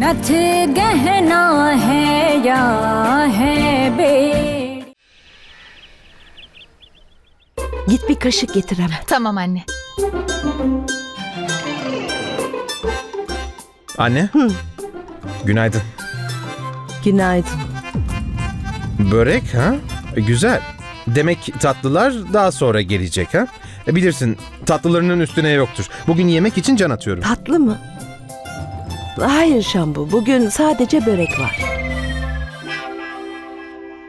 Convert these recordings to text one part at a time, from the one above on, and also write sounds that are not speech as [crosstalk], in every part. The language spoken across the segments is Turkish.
नथ गहना है या है बेड़ी Git bir kaşık getir hemen. Tamam anne. Anne. Günaydın. Günaydın. Börek ha? E, güzel. Demek tatlılar daha sonra gelecek ha? E, bilirsin tatlılarının üstüne yoktur. Bugün yemek için can atıyorum. Tatlı mı? Hayır Şambu. Bugün sadece börek var.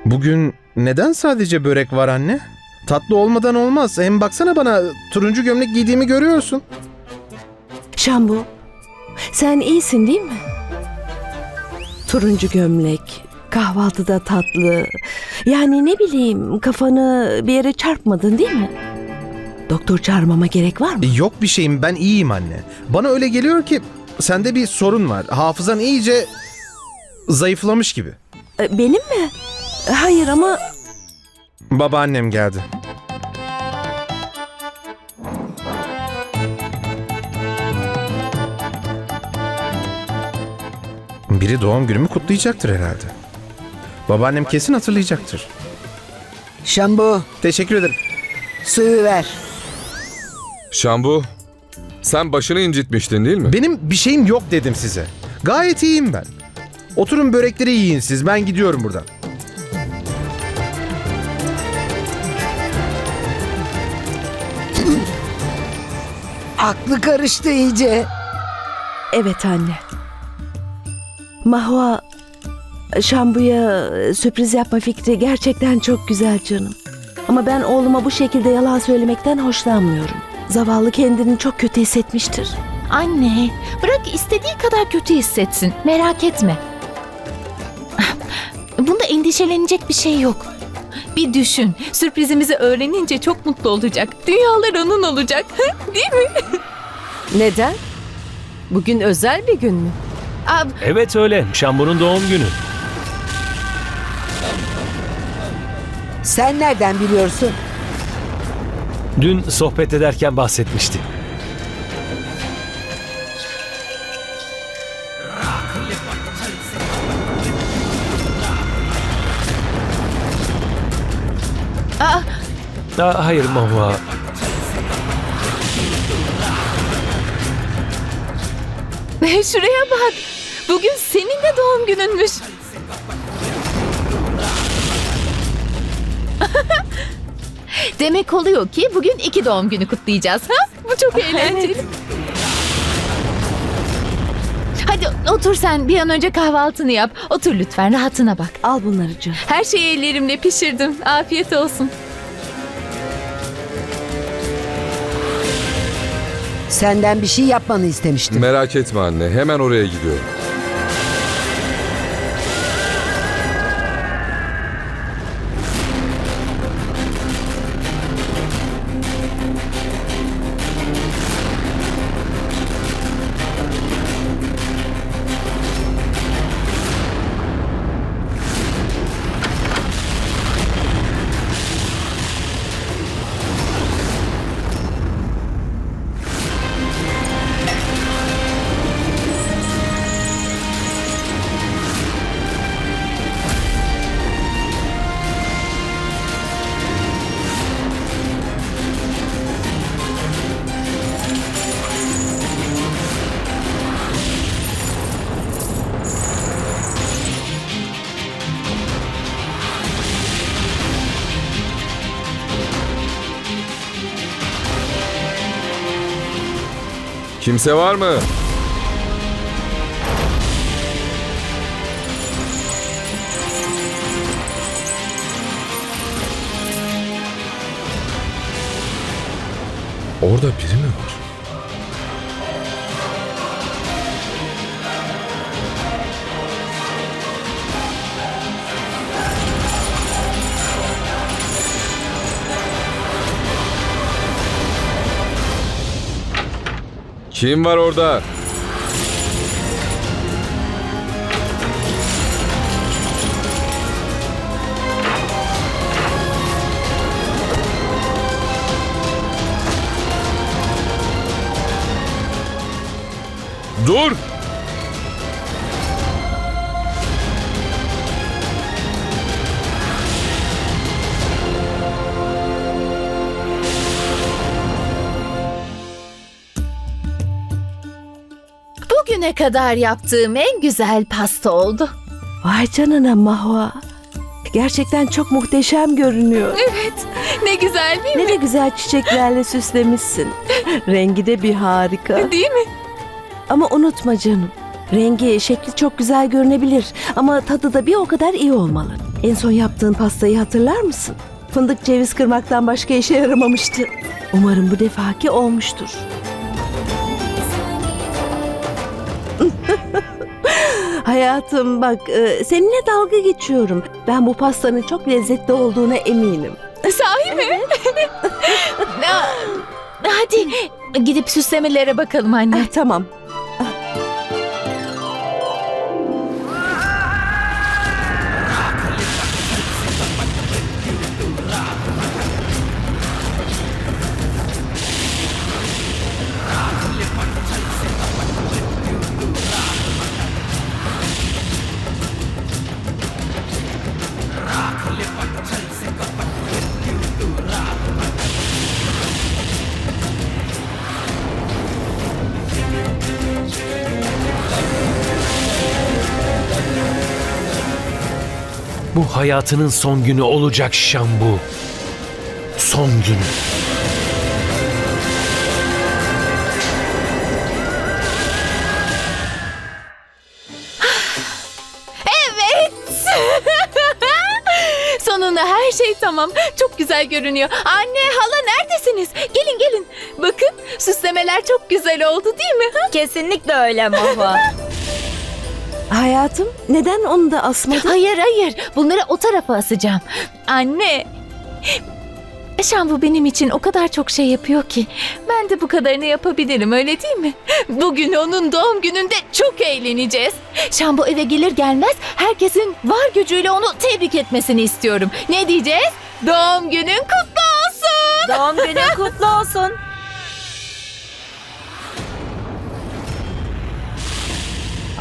Bugün neden sadece börek var anne? Tatlı olmadan olmaz. Hem baksana bana turuncu gömlek giydiğimi görüyorsun. Şambu. Sen iyisin değil mi? Turuncu gömlek, kahvaltıda tatlı. Yani ne bileyim kafanı bir yere çarpmadın değil mi? Doktor çağırmama gerek var mı? Yok bir şeyim ben iyiyim anne. Bana öyle geliyor ki sende bir sorun var. Hafızan iyice zayıflamış gibi. E, Benim mi? Hayır ama Babaannem geldi. Biri doğum günümü kutlayacaktır herhalde. Babaannem kesin hatırlayacaktır. Şambu, Teşekkür ederim. suyu ver. Şambu, sen başını incitmiştin değil mi? Benim bir şeyim yok dedim size. Gayet iyiyim ben. Oturun börekleri yiyin siz. Ben gidiyorum buradan. Aklı karıştı iyice. evet anne. Mahua Şambu'ya sürpriz yapma fikri gerçekten çok güzel canım. Ama ben oğluma bu şekilde yalan söylemekten hoşlanmıyorum. Zavallı kendini çok kötü hissetmiştir. Anne, bırak istediği kadar kötü hissetsin. Merak etme. Bunda endişelenecek bir şey yok. Bir düşün. Sürprizimizi öğrenince çok mutlu olacak. Dünyalar onun olacak. Değil mi? Neden? Bugün özel bir gün mü? Aa, Evet öyle. Şambu'nun doğum günü. Sen nereden biliyorsun? Dün sohbet ederken bahsetmişti. Aa, hayır Mahua. şuraya bak. Bugün senin de doğum gününmüş. Demek oluyor ki bugün iki doğum günü kutlayacağız. Ha? Bu çok eğlenceli. Hadi otur sen bir an önce kahvaltını yap. Otur lütfen rahatına bak. Al bunları canım. Her şeyi ellerimle pişirdim. Afiyet olsun. Senden bir şey yapmanı istemiştim. Merak etme anne, hemen oraya gidiyorum. Kimse var mı? Orada biri mi var? Kim var orada? Dur! Bugüne kadar yaptığım en güzel pasta oldu. Vay canına Mahua. Gerçekten çok muhteşem görünüyor. Evet, ne güzel değil mi? Ne de güzel çiçeklerle süslemişsin. [laughs] Rengi de bir harika. Değil mi? Ama unutma canım. Rengi, şekli çok güzel görünebilir ama tadı da bir o kadar iyi olmalı. En son yaptığın pastayı hatırlar mısın? Fındık ceviz kırmaktan başka işe yaramamıştı. Umarım bu defaki olmuştur. Hayatım bak e, seninle dalga geçiyorum. Ben bu pastanın çok lezzetli olduğuna eminim. Sahi mi? Aa, [laughs] Hadi gidip süslemelere bakalım anne. Ah, tamam. Bu hayatının son günü olacak Şambu. Son günü. Evet. [laughs] Sonunda her şey tamam. Çok güzel görünüyor. Anne, hala neredesiniz? Gelin gelin. Bakın süslemeler çok güzel oldu değil mi? Ha? Kesinlikle öyle Mahva. [laughs] Hayatım neden onu da asmadın? Hayır hayır. Bunları o tarafa asacağım. Anne. Şambu benim için o kadar çok şey yapıyor ki. Ben de bu kadarını yapabilirim öyle değil mi? Bugün onun doğum gününde çok eğleneceğiz. Şambu eve gelir gelmez herkesin var gücüyle onu tebrik etmesini istiyorum. Ne diyeceğiz? Doğum günün kutlu olsun. Doğum günün kutlu olsun. [laughs]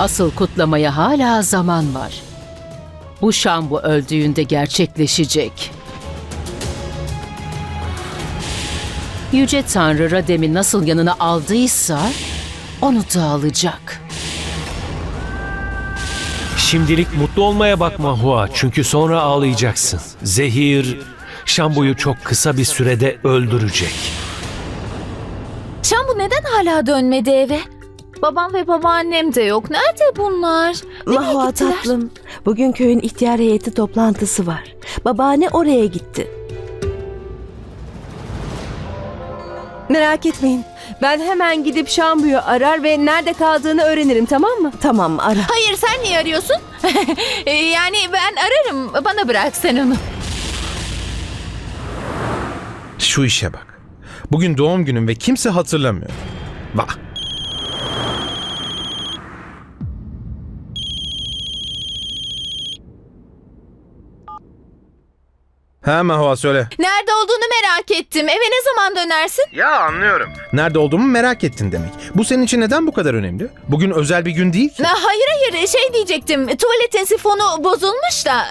Asıl kutlamaya hala zaman var. Bu Şambu öldüğünde gerçekleşecek. Yüce Tanrı Radem'i nasıl yanına aldıysa onu da alacak. Şimdilik mutlu olmaya bakma Hua çünkü sonra ağlayacaksın. Zehir Şambu'yu çok kısa bir sürede öldürecek. Şambu neden hala dönmedi eve? Babam ve babaannem de yok. Nerede bunlar? Nereye Mahva gittiler? tatlım. Bugün köyün ihtiyar heyeti toplantısı var. Babaanne oraya gitti. Merak etmeyin. Ben hemen gidip Şambu'yu arar ve nerede kaldığını öğrenirim tamam mı? Tamam ara. Hayır sen niye arıyorsun? [laughs] E, yani ben ararım. Bana bırak sen onu. Şu işe bak. Bugün doğum günüm ve kimse hatırlamıyor. Bak. Ha Mahva söyle. Nerede olduğunu merak ettim. Eve ne zaman dönersin? Ya anlıyorum. Nerede olduğumu merak ettin demek. Bu senin için neden bu kadar önemli? Bugün özel bir gün değil ki. Ha, Hayır hayır şey diyecektim. Tuvaletin sifonu bozulmuş da.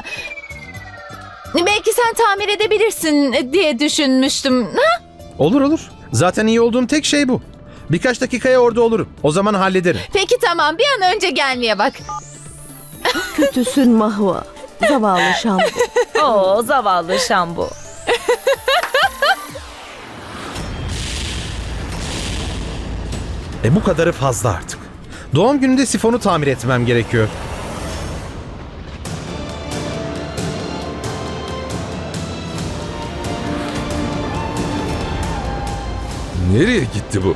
Belki sen tamir edebilirsin diye düşünmüştüm. Ha? Olur olur. Zaten iyi olduğum tek şey bu. Birkaç dakikaya orada olurum. O zaman hallederim. Peki tamam bir an önce gelmeye bak. Kötüsün Mahva. Zavallı Şambu. [laughs] Oo zavallı Şambu. E bu kadarı fazla artık. Doğum gününde sifonu tamir etmem gerekiyor. Nereye gitti bu?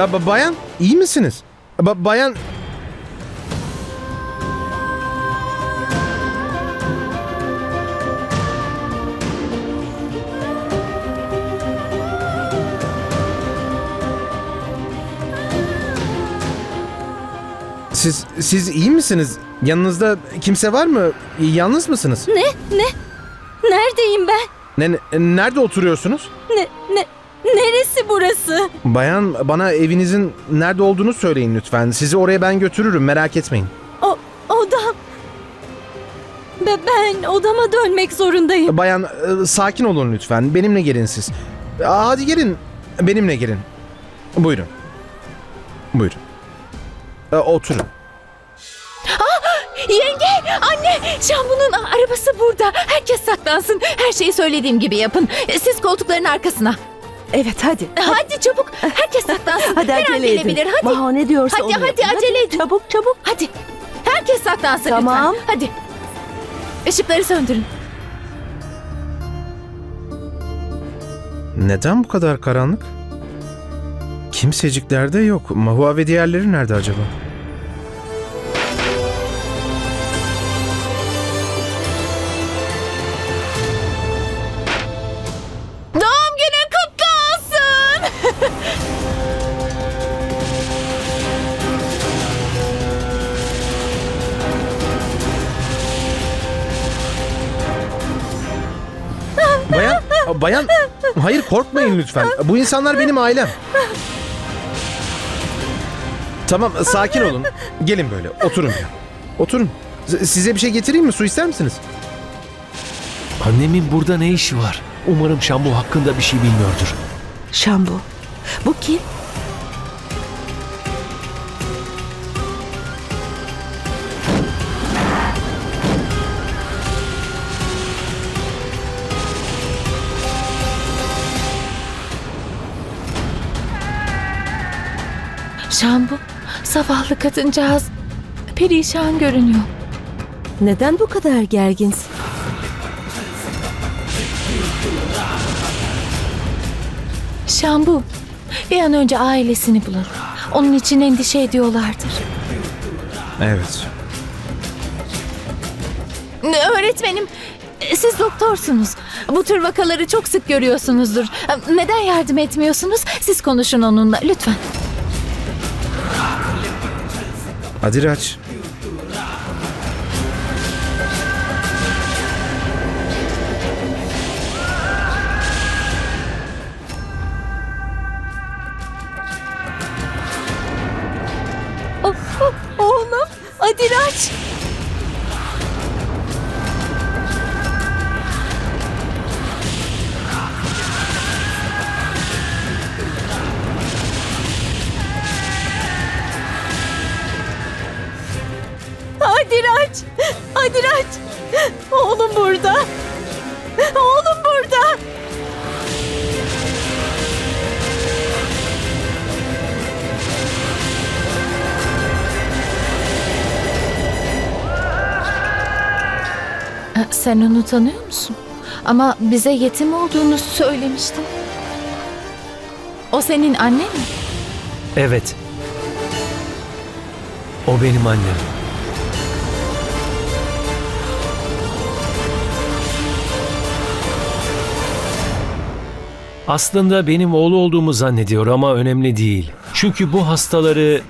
Ya ba bayan iyi misiniz? Ba bayan Siz siz iyi misiniz? Yanınızda kimse var mı? Yalnız mısınız? Ne? Ne? Neredeyim ben? Ne, ne nerede oturuyorsunuz? Ne ne Neresi burası? Bayan bana evinizin nerede olduğunu söyleyin lütfen. Sizi oraya ben götürürüm merak etmeyin. O odam. Be ben odama dönmek zorundayım. Bayan e, sakin olun lütfen. Benimle gelin siz. Aa, Hadi gelin. Benimle gelin. Buyurun. Buyurun. E, Oturun. Yenge, anne, Şambu'nun arabası burada. Herkes saklansın. Her şeyi söylediğim gibi yapın. Siz koltukların arkasına. Evet hadi. Hadi çabuk. Herkes saklansın. Hadi Her an acele edin. gelebilir. Hadi. Maho ne diyorsa Hadi, onu hadi, yapın. acele edin. Çabuk çabuk. Hadi. Herkes saklansın Tamam. lütfen. Hadi. Işıkları söndürün. Neden bu kadar karanlık? Kimsecikler de yok. Mahua ve diğerleri nerede acaba? Bayan, hayır korkmayın lütfen. Bu insanlar benim ailem. Tamam, sakin olun. Gelin böyle, oturun ya. Oturun. S- Size bir şey getireyim mi? Su ister misiniz? Annemin burada ne işi var? Umarım Şambu hakkında bir şey bilmiyordur. Şambu. Bu kim? Şambu, zavallı kadıncağız perişan görünüyor. Neden bu kadar gerginsin? Şambu, bir an önce ailesini bulur. Onun için endişe ediyorlardır. Evet. Öğretmenim, siz doktorsunuz. Bu tür vakaları çok sık görüyorsunuzdur. Neden yardım etmiyorsunuz? Siz konuşun onunla lütfen. Hadi. Sen onu tanıyor musun? Ama bize yetim olduğunu söylemiştin. O senin annen mi? Evet. O benim annem. Aslında benim oğlu olduğumu zannediyor ama önemli değil. Çünkü bu hastaları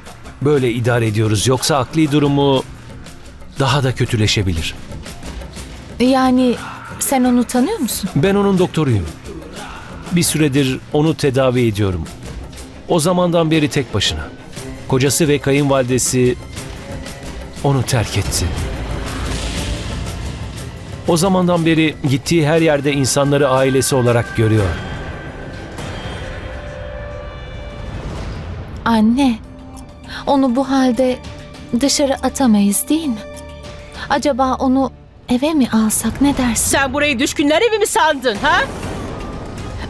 böyle idare ediyoruz. Yoksa akli durumu daha da kötüleşebilir. Yani sen onu tanıyor musun? Ben onun doktoruyum. Bir süredir onu tedavi ediyorum. O zamandan beri tek başına. Kocası ve kayınvalidesi onu terk etti. O zamandan beri gittiği her yerde insanları ailesi olarak görüyor. Anne, onu bu halde dışarı atamayız değil mi? Acaba onu eve mi alsak ne dersin? Sen burayı düşkünler evi mi sandın ha?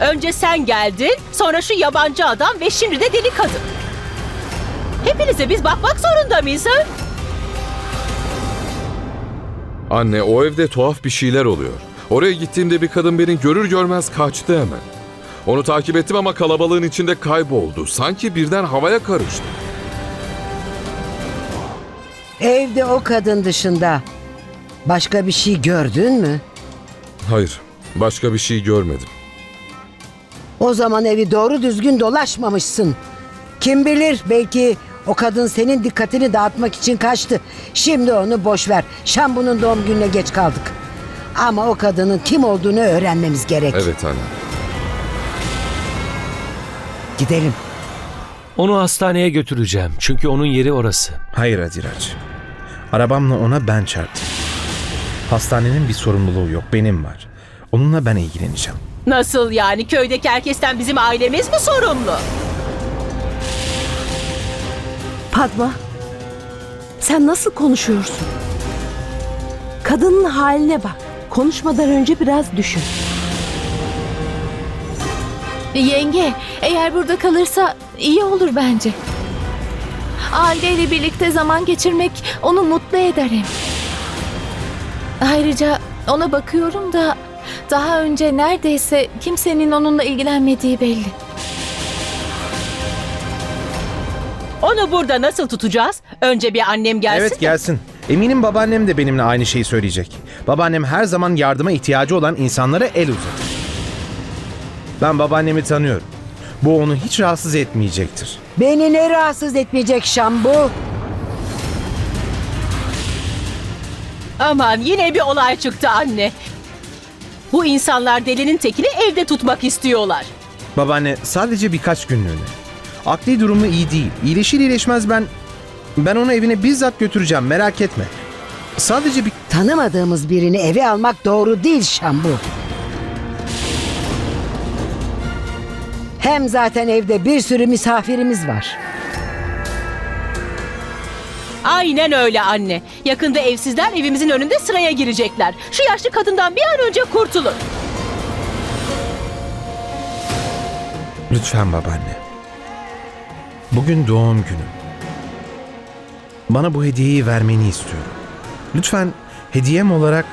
Önce sen geldin, sonra şu yabancı adam ve şimdi de deli kadın. Hepinize biz bakmak zorunda mıyız ha? Anne o evde tuhaf bir şeyler oluyor. Oraya gittiğimde bir kadın beni görür görmez kaçtı hemen. Onu takip ettim ama kalabalığın içinde kayboldu. Sanki birden havaya karıştı. Evde o kadın dışında başka bir şey gördün mü? Hayır, başka bir şey görmedim. O zaman evi doğru düzgün dolaşmamışsın. Kim bilir belki O kadın senin dikkatini dağıtmak için kaçtı. Şimdi onu boş ver. Şambu'nun doğum gününe geç kaldık. Ama o kadının kim olduğunu öğrenmemiz gerek. Evet anne. Gidelim. Onu hastaneye götüreceğim. Çünkü onun yeri orası. Hayır Adiraç. Arabamla ona ben çarptım. Hastanenin bir sorumluluğu yok. Benim var. Onunla ben ilgileneceğim. Nasıl yani köydeki herkesten bizim ailemiz mi sorumlu? Padma, sen nasıl konuşuyorsun? Kadının haline bak. Konuşmadan önce biraz düşün. Yenge, eğer burada kalırsa iyi olur bence. Aileyle birlikte zaman geçirmek onu mutlu eder hem. Ayrıca ona bakıyorum da daha önce neredeyse kimsenin onunla ilgilenmediği belli. Onu burada nasıl tutacağız? Önce bir annem gelsin evet de. gelsin. Eminim babaannem de benimle aynı şeyi söyleyecek. Babaannem her zaman yardıma ihtiyacı olan insanlara el uzatır. Ben babaannemi tanıyorum. Bu onu hiç rahatsız etmeyecektir. Beni ne rahatsız etmeyecek Şambu? Aman yine bir olay çıktı anne. Bu insanlar delinin tekini evde tutmak istiyorlar. Babaanne sadece birkaç günlüğüne. Akli durumu iyi değil. İyileşir iyileşmez ben... Ben onu evine bizzat götüreceğim merak etme. Sadece bir... Tanımadığımız birini eve almak doğru değil Şambu. Hem zaten evde bir sürü misafirimiz var. Aynen öyle anne. Yakında evsizler evimizin önünde sıraya girecekler. Şu yaşlı kadından bir an önce kurtulun. Lütfen babaanne. Bugün doğum günüm. Bana bu hediyeyi vermeni istiyorum. Lütfen hediyem olarak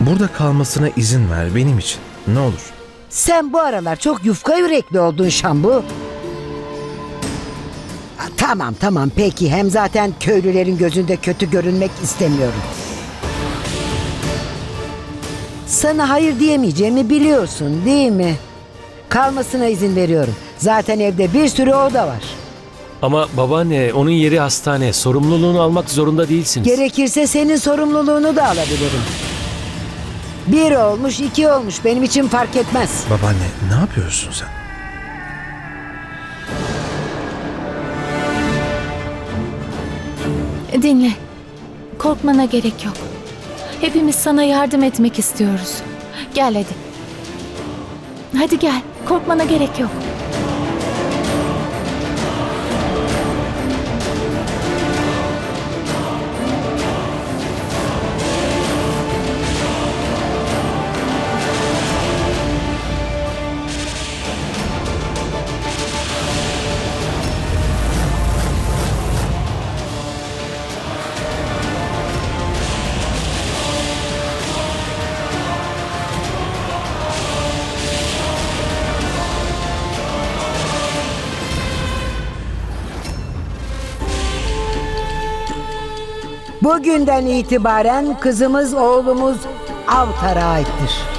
burada kalmasına izin ver benim için. Ne olur. Sen bu aralar çok yufka yürekli oldun Şambu. Tamam tamam peki hem zaten köylülerin gözünde kötü görünmek istemiyorum. Sana hayır diyemeyeceğimi biliyorsun değil mi? Kalmasına izin veriyorum. Zaten evde bir sürü oda var. Ama babaanne onun yeri hastane. Sorumluluğunu almak zorunda değilsiniz. Gerekirse senin sorumluluğunu da alabilirim. Bir olmuş iki olmuş benim için fark etmez. Babaanne ne yapıyorsun sen? Dinle. Korkmana gerek yok. Hepimiz sana yardım etmek istiyoruz. Gel hadi. Hadi gel. Korkmana gerek yok. Bugünden itibaren kızımız oğlumuz Avtar'a aittir.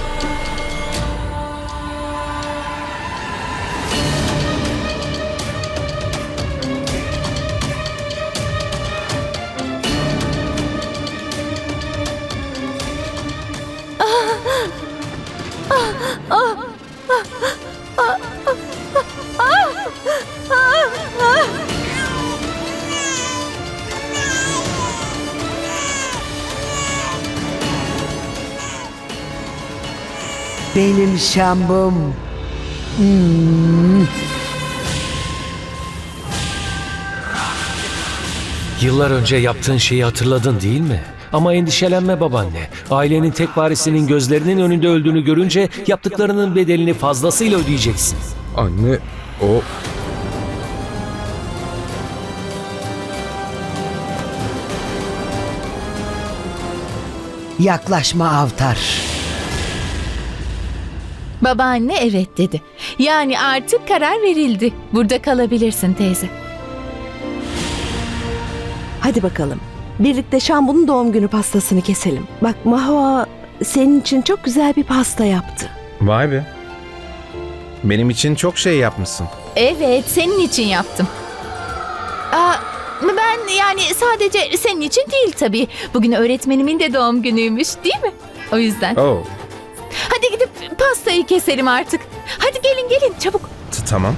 Benim şambum. Yıllar önce yaptığın şeyi hatırladın değil mi? Ama endişelenme babaanne. Ailenin tek varisinin gözlerinin önünde öldüğünü görünce yaptıklarının bedelini fazlasıyla ödeyeceksin. Anne o Yaklaşma Avtar. Babaanne evet dedi. Yani artık karar verildi. Burada kalabilirsin teyze. Hadi bakalım. Birlikte Şambu'nun doğum günü pastasını keselim. Bak Mahua senin için çok güzel bir pasta yaptı. Vay be. Benim için çok şey yapmışsın. Evet, senin için yaptım. ben yani sadece senin için değil tabii. Bugün öğretmenimin de doğum günüymüş değil mi? O yüzden. Oh, pastayı keselim artık. Hadi gelin gelin çabuk. t- tamam.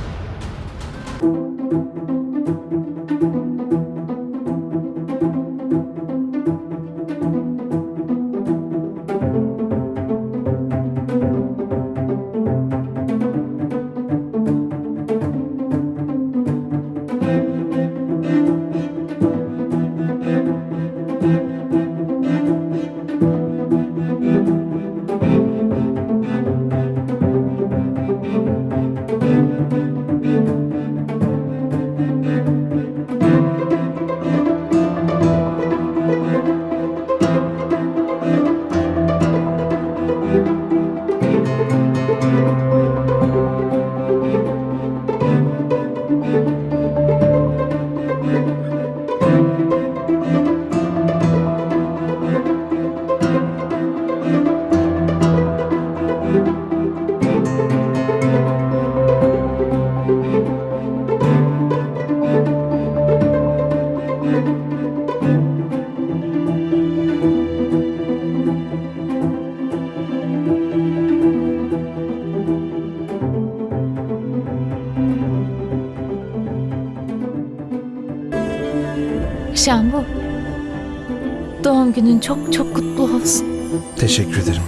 Günün çok çok kutlu olsun. Teşekkür ederim.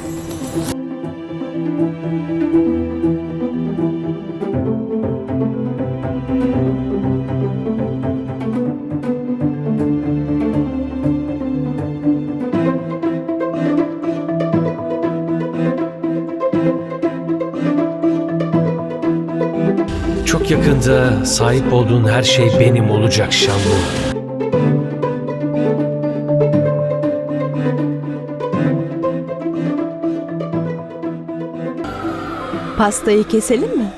Çok yakında sahip olduğun her şey benim olacak Şambu. Pastayı keselim mi?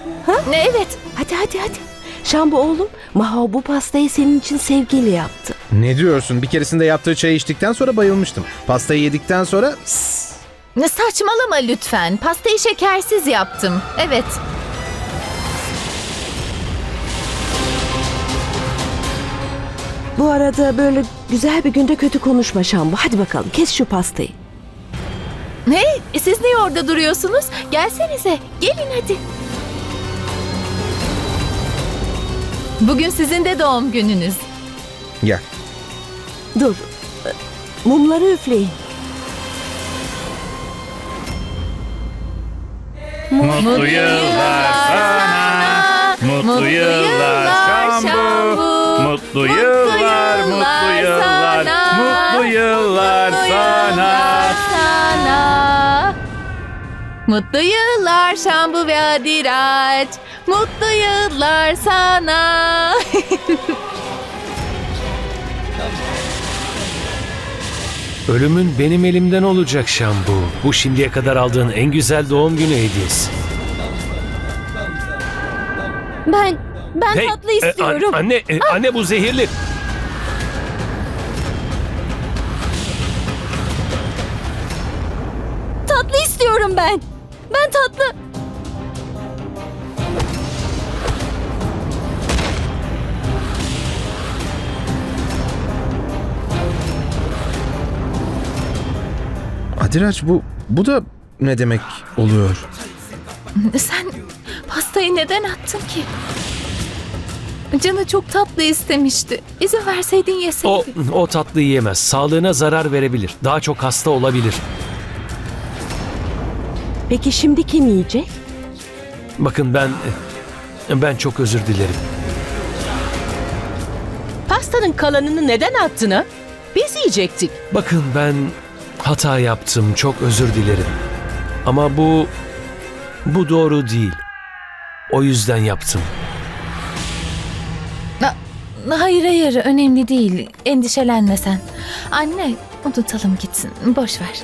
Ne evet. Hadi hadi hadi. Şambu oğlum, Maho bu pastayı senin için sevgiyle yaptı. Ne diyorsun? Bir keresinde yaptığı çayı içtikten sonra bayılmıştım. Pastayı yedikten sonra Sss, Ne saçmalama lütfen. Pastayı şekersiz yaptım. Evet. Bu arada böyle güzel bir günde kötü konuşma Şambu. Hadi bakalım kes şu pastayı. Ne? E, Siz niye orada duruyorsunuz? Gelsenize. Gelin hadi. Bugün sizin de doğum gününüz. gel. Dur. Mumları üfleyin. Mutlu yıllar sana. Mutlu yıllar Şambu. Mutlu yıllar, mutlu yıllar, mutlu yıllar sana. Mutlu yıllar Şambu ve Adiraç. Mutlu yıllar sana. [laughs] Ölümün benim elimden olacak Şambu. Bu şimdiye kadar aldığın en güzel doğum günü hediyesi. Ben, ben Hey, tatlı e, an- istiyorum. anne, e, anne bu zehirli. tatlı istiyorum ben. Ben tatlı. Adiraç bu bu da ne demek oluyor? [laughs] Sen pastayı neden attın ki? Canı çok tatlı istemişti. İzin verseydin yeseydi. O, o tatlıyı yemez. Sağlığına zarar verebilir. Daha çok hasta olabilir. Peki şimdi kim yiyecek? Bakın ben, ben çok özür dilerim. Pastanın kalanını neden attın ha? Biz yiyecektik. Bakın ben hata yaptım. Çok özür dilerim. Ama bu, bu doğru değil. O yüzden yaptım. Hayır hayır önemli değil. Endişelenme sen. Anne unutalım gitsin. Boş ver.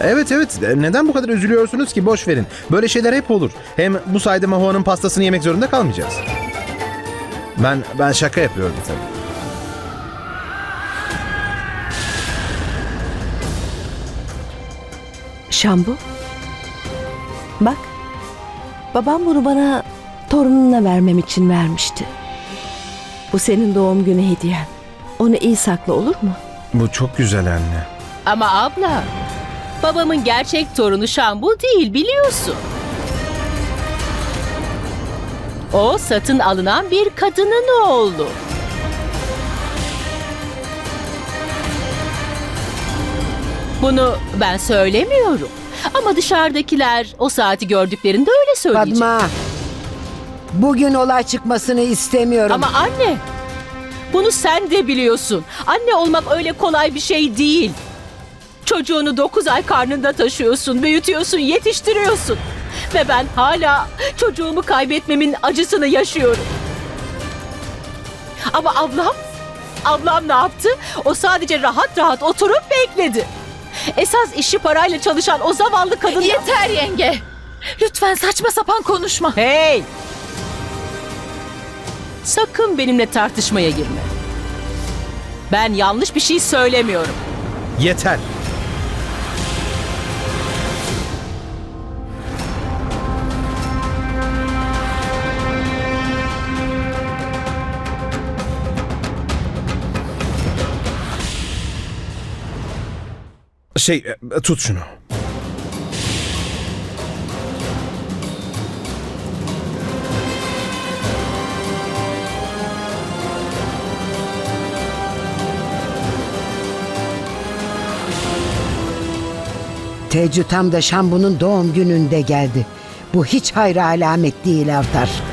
Evet evet neden bu kadar üzülüyorsunuz ki boş verin. Böyle şeyler hep olur. Hem bu sayede Mahoa'nın pastasını yemek zorunda kalmayacağız. Ben ben şaka yapıyorum tabii. Şambu. Bak. Babam bunu bana torununa vermem için vermişti. Bu senin doğum günü hediyen. Onu iyi sakla olur mu? Bu çok güzel anne. Ama abla, babamın gerçek torunu Şambu değil biliyorsun. O satın alınan bir kadının oğlu. Bunu ben söylemiyorum. Ama dışarıdakiler o saati gördüklerinde öyle söyleyecek. Fatma. Bugün olay çıkmasını istemiyorum. Ama anne, bunu sen de biliyorsun. Anne olmak öyle kolay bir şey değil. Çocuğunu 9 ay karnında taşıyorsun, büyütüyorsun, yetiştiriyorsun. Ve ben hala çocuğumu kaybetmemin acısını yaşıyorum. Ama ablam, ablam ne yaptı? O sadece rahat rahat oturup bekledi. Esas işi parayla çalışan o zavallı kadın... Yeter yenge. Lütfen saçma sapan konuşma. Hey! Sakın benimle tartışmaya girme. Ben yanlış bir şey söylemiyorum. Yeter. Şey, e, tut şunu. Tecü tam da Şambu'nun doğum gününde geldi. Bu hiç hayra alamet değil Avtar.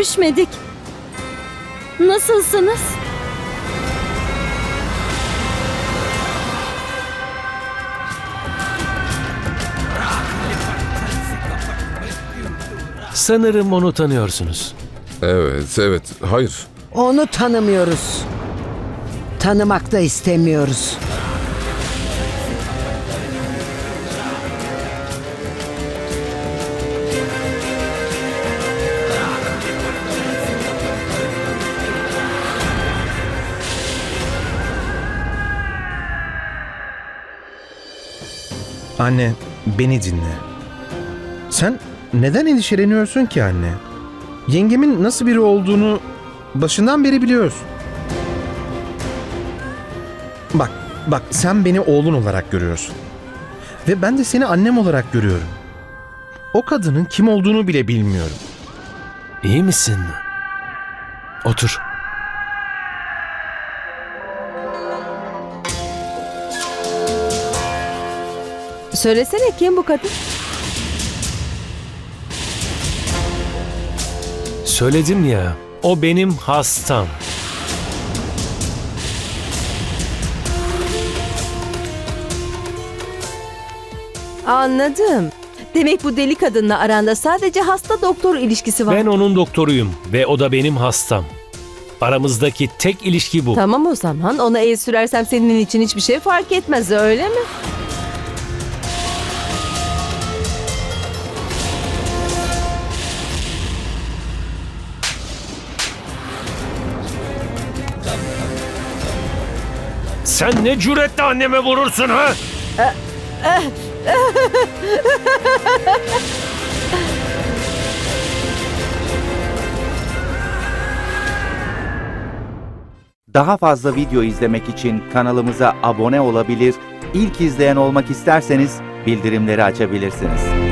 Görüşmedik. Nasılsınız? Sanırım onu tanıyorsunuz. Evet, evet. Hayır. Onu tanımıyoruz. Tanımak da istemiyoruz. Anne, beni dinle. Sen neden endişeleniyorsun ki anne? Yengemin nasıl biri olduğunu başından beri biliyorsun. Bak, bak sen beni oğlun olarak görüyorsun. Ve ben de seni annem olarak görüyorum. O kadının kim olduğunu bile bilmiyorum. İyi misin? Otur. Söylesene kim bu kadın? Söyledim ya, o benim hastam. Anladım. Demek bu deli kadınla aranda sadece hasta doktor ilişkisi var. Ben onun doktoruyum ve o da benim hastam. Aramızdaki tek ilişki bu. Tamam o zaman ona el sürersem senin için hiçbir şey fark etmez öyle mi? Sen ne cüretle anneme vurursun ha? Daha fazla video izlemek için kanalımıza abone olabilir, ilk izleyen olmak isterseniz bildirimleri açabilirsiniz.